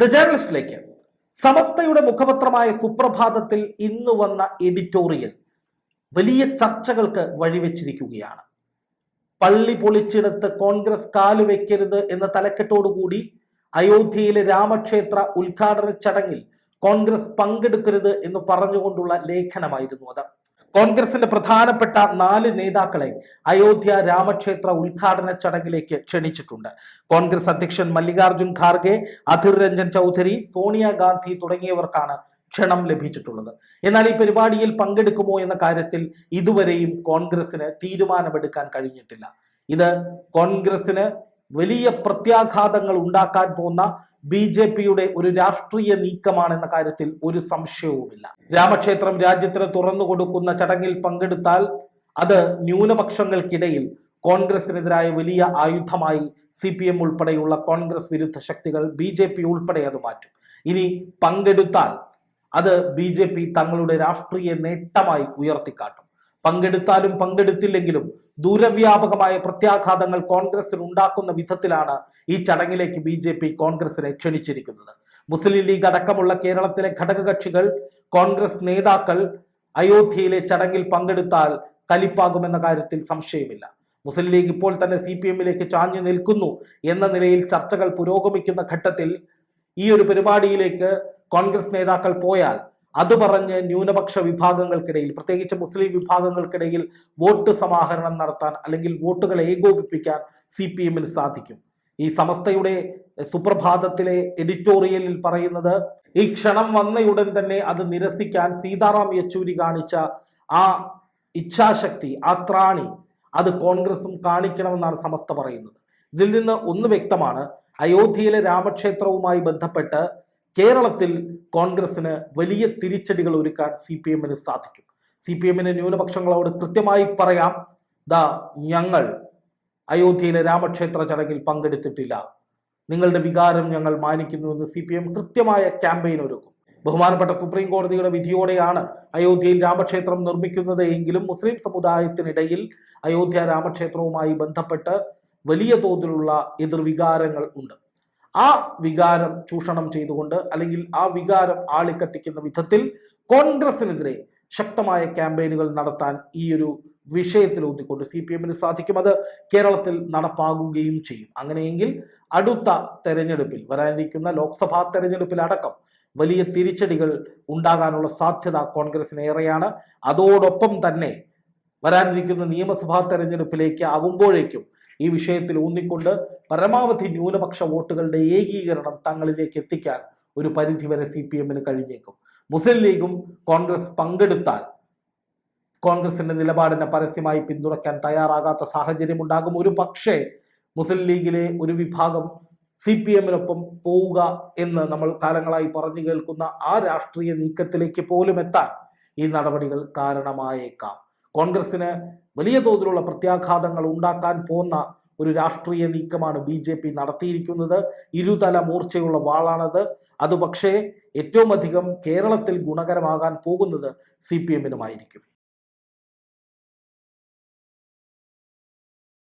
The ജേർണലിസ്റ്റിലേക്ക് സമസ്തയുടെ മുഖപത്രമായ സുപ്രഭാതത്തിൽ ഇന്ന് വന്ന എഡിറ്റോറിയൽ വലിയ ചർച്ചകൾക്ക് വഴിവെച്ചിരിക്കുകയാണ്. പള്ളി പൊളിച്ചെടുത്ത് കോൺഗ്രസ് കാലുവെക്കരുത് എന്ന തലക്കെട്ടോടുകൂടി അയോധ്യയിലെ രാമക്ഷേത്ര ഉദ്ഘാടന ചടങ്ങിൽ കോൺഗ്രസ് പങ്കെടുക്കരുത് എന്ന് പറഞ്ഞുകൊണ്ടുള്ള ലേഖനമായിരുന്നു അത്. കോൺഗ്രസിന്റെ പ്രധാനപ്പെട്ട നാല് നേതാക്കളെ അയോധ്യ രാമക്ഷേത്ര ഉദ്ഘാടന ചടങ്ങിലേക്ക് ക്ഷണിച്ചിട്ടുണ്ട്. കോൺഗ്രസ് അധ്യക്ഷൻ മല്ലികാർജുൻ ഖാർഗെ അധിർ രഞ്ജൻ ചൗധരി സോണിയാഗാന്ധി തുടങ്ങിയവർക്കാണ് ക്ഷണം ലഭിച്ചിട്ടുള്ളത്. എന്നാൽ ഈ പരിപാടിയിൽ പങ്കെടുക്കുമോ എന്ന കാര്യത്തിൽ ഇതുവരെയും കോൺഗ്രസിന് തീരുമാനമെടുക്കാൻ കഴിഞ്ഞിട്ടില്ല. ഇത് കോൺഗ്രസിന് വലിയ പ്രത്യാഘാതങ്ങൾ ഉണ്ടാക്കാൻ പോകുന്ന ബി ജെ പിയുടെ ഒരു രാഷ്ട്രീയ നീക്കമാണെന്ന കാര്യത്തിൽ ഒരു സംശയവുമില്ല. രാമക്ഷേത്രം രാജ്യത്തിന് തുറന്നു കൊടുക്കുന്ന ചടങ്ങിൽ പങ്കെടുത്താൽ അത് ന്യൂനപക്ഷങ്ങൾക്കിടയിൽ കോൺഗ്രസിനെതിരായ വലിയ ആയുധമായി സി പി എം ഉൾപ്പെടെയുള്ള കോൺഗ്രസ് വിരുദ്ധ ശക്തികൾ ബി ജെ പി ഉൾപ്പെടെ അത് മാറ്റും. ഇനി പങ്കെടുത്താൽ അത് ബി ജെ പി തങ്ങളുടെ രാഷ്ട്രീയ നേട്ടമായി ഉയർത്തിക്കാട്ടും. പങ്കെടുത്താലും പങ്കെടുത്തില്ലെങ്കിലും ദൂരവ്യാപകമായ പ്രത്യാഘാതങ്ങൾ കോൺഗ്രസിന് ഉണ്ടാക്കുന്ന വിധത്തിലാണ് ഈ ചടങ്ങിലേക്ക് ബി ജെ പി കോൺഗ്രസിനെ ക്ഷണിച്ചിരിക്കുന്നത്. മുസ്ലിം ലീഗ് അടക്കമുള്ള കേരളത്തിലെ ഘടകകക്ഷികൾ കോൺഗ്രസ് നേതാക്കൾ അയോധ്യയിലെ ചടങ്ങിൽ പങ്കെടുത്താൽ കലിപ്പാകുമെന്ന കാര്യത്തിൽ സംശയമില്ല. മുസ്ലിം ലീഗ് ഇപ്പോൾ തന്നെ സി പി എമ്മിലേക്ക് ചാഞ്ഞു നിൽക്കുന്നു എന്ന നിലയിൽ ചർച്ചകൾ പുരോഗമിക്കുന്ന ഘട്ടത്തിൽ ഈ ഒരു പരിപാടിയിലേക്ക് കോൺഗ്രസ് നേതാക്കൾ പോയാൽ അത് പറഞ്ഞ് ന്യൂനപക്ഷ വിഭാഗങ്ങൾക്കിടയിൽ പ്രത്യേകിച്ച് മുസ്ലിം വിഭാഗങ്ങൾക്കിടയിൽ വോട്ട് സമാഹരണം നടത്താൻ അല്ലെങ്കിൽ വോട്ടുകൾ ഏകോപിപ്പിക്കാൻ സി പി എമ്മിന് സാധിക്കും. ഈ സമസ്തയുടെ സുപ്രഭാതത്തിലെ എഡിറ്റോറിയലിൽ പറയുന്നത് ഈ ക്ഷണം വന്നയുടൻ തന്നെ അത് നിരസിക്കാൻ സീതാറാം യെച്ചൂരി കാണിച്ച ആ ഇച്ഛാശക്തി ആ ത്രാണി അത് കോൺഗ്രസും കാണിക്കണമെന്നാണ് സമസ്ത പറയുന്നത്. ഇതിൽ നിന്ന് ഒന്ന് വ്യക്തമാണ് അയോധ്യയിലെ രാമക്ഷേത്രവുമായി ബന്ധപ്പെട്ട് കേരളത്തിൽ കോൺഗ്രസിന് വലിയ തിരിച്ചടികൾ ഒരുക്കാൻ സി പി എമ്മിന് സാധിക്കും. സി പി എമ്മിന് ന്യൂനപക്ഷങ്ങളോട് കൃത്യമായി പറയാം. ദാ ഞങ്ങൾ അയോധ്യയിലെ രാമക്ഷേത്ര ചടങ്ങിൽ പങ്കെടുത്തിട്ടില്ല. നിങ്ങളുടെ വികാരം ഞങ്ങൾ മാനിക്കുന്നുവെന്ന് സി പി എം കൃത്യമായ ക്യാമ്പയിൻ ഒരുക്കും. ബഹുമാനപ്പെട്ട സുപ്രീം കോടതിയുടെ വിധിയോടെയാണ് അയോധ്യയിൽ രാമക്ഷേത്രം നിർമ്മിക്കുന്നത് എങ്കിലും മുസ്ലിം സമുദായത്തിനിടയിൽ അയോധ്യ രാമക്ഷേത്രവുമായി ബന്ധപ്പെട്ട് വലിയ തോതിലുള്ള എതിർവികാരങ്ങൾ ഉണ്ട്. ആ വികാരം ചൂഷണം ചെയ്തുകൊണ്ട് അല്ലെങ്കിൽ ആ വികാരം ആളിക്കത്തിക്കുന്ന വിധത്തിൽ കോൺഗ്രസിനെതിരെ ശക്തമായ ക്യാമ്പയിനുകൾ നടത്താൻ ഈ ഒരു വിഷയത്തിൽ ഊന്നിക്കൊണ്ട് സി പി എമ്മിന് സാധിക്കും. അത് കേരളത്തിൽ നടപ്പാകുകയും ചെയ്യും. അങ്ങനെയെങ്കിൽ അടുത്ത തെരഞ്ഞെടുപ്പിൽ വരാനിരിക്കുന്ന ലോക്സഭാ തെരഞ്ഞെടുപ്പിലടക്കം വലിയ തിരിച്ചടികൾ ഉണ്ടാകാനുള്ള സാധ്യത കോൺഗ്രസിന് ഏറെയാണ്. അതോടൊപ്പം തന്നെ വരാനിരിക്കുന്ന നിയമസഭാ തെരഞ്ഞെടുപ്പിലേക്ക് ആകുമ്പോഴേക്കും ഈ വിഷയത്തിൽ ഊന്നിക്കൊണ്ട് പരമാവധി ന്യൂനപക്ഷ വോട്ടുകളുടെ ഏകീകരണം തങ്ങളിലേക്ക് എത്തിക്കാൻ ഒരു പരിധിവരെ സി പി എമ്മിന് കഴിഞ്ഞേക്കും. മുസ്ലിം ലീഗും കോൺഗ്രസ് പങ്കെടുത്താൽ കോൺഗ്രസിന്റെ നിലപാടിനെ പരസ്യമായി പിന്തുണയ്ക്കാൻ തയ്യാറാകാത്ത സാഹചര്യം ഉണ്ടാകും. ഒരു പക്ഷേ മുസ്ലിം ലീഗിലെ ഒരു വിഭാഗം സി പി എമ്മിനൊപ്പം പോവുക എന്ന് നമ്മൾ കാലങ്ങളായി പറഞ്ഞു കേൾക്കുന്ന ആ രാഷ്ട്രീയ നീക്കത്തിലേക്ക് പോലും എത്താൻ ഈ നടപടികൾ കാരണമായേക്കാം. കോൺഗ്രസിന് വലിയ തോതിലുള്ള പ്രത്യാഘാതങ്ങൾ ഉണ്ടാക്കാൻ പോകുന്ന ഒരു രാഷ്ട്രീയ നീക്കമാണ് ബി ജെ പി നടത്തിയിരിക്കുന്നത്. ഇരുതല മൂർച്ചയുള്ള വാളാണത്. അത് പക്ഷേ ഏറ്റവും അധികം കേരളത്തിൽ ഗുണകരമാകാൻ പോകുന്നത് സി പി എമ്മിനുമായിരിക്കും.